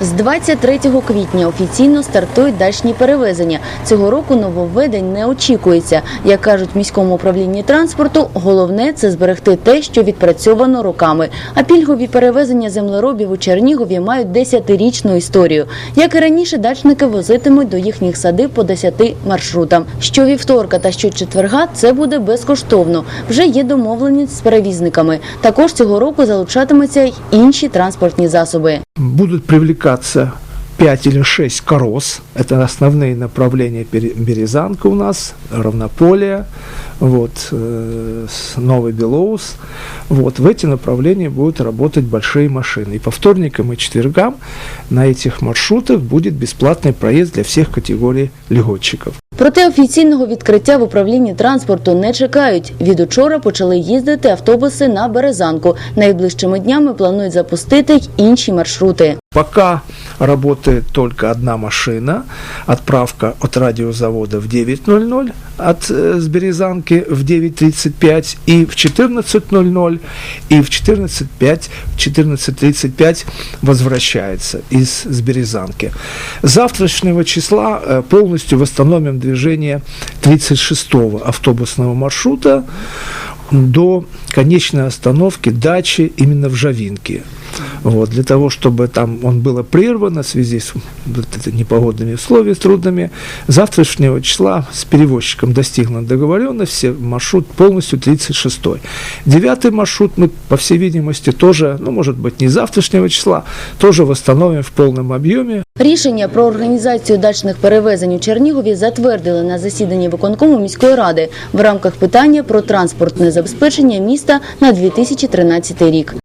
З 23 квітня офіційно стартують дачні перевезення. Цього року нововведень не очікується. Як кажуть в міському управлінні транспорту, головне це зберегти те, що відпрацьовано роками. А пільгові перевезення землеробів у Чернігові мають 10-річну історію. Як і раніше, дачники возитимуть до їхніх садиб по 10 маршрутам. Щовівторка та щочетверга це буде безкоштовно. Вже є домовленість з перевізниками. Також цього року залучатимуться й інші транспортні засоби. будут привлекаться 5 или 6 корос. Это основные направления Пере- Березанка у нас, Равнополие, вот, э, с- Новый Белоус. Вот, в эти направления будут работать большие машины. И по вторникам и четвергам на этих маршрутах будет бесплатный проезд для всех категорий льготчиков. Проте офіційного відкриття в управлінні транспорту не чекають. Від учора почали їздити автобуси на Березанку. Найближчими днями планують запустити й інші маршрути. Пока работает только одна машина, отправка от радиозавода в 9.00, от э, с в 9.35 и в 14.00, и в 14.05, в 14.35 возвращается из. С завтрашнего числа э, полностью восстановим движение 36-го автобусного маршрута до конечной остановки дачи именно в Жавинке. Вот, для того, чтобы там он было прервано в связи с вот это непогодными условиями трудными, с завтрашнего числа с перевозчиком достигнут договоренности, маршрут полностью 36-й. Девятый маршрут мы, по всей видимости, тоже, ну, может быть, не с завтрашнего числа, тоже восстановим в полном объеме. Рішення про організацію дачних перевезень у Чернігові затвердили на засіданні виконкому міської ради в рамках питання про транспортне забезпечення міста на 2013 рік.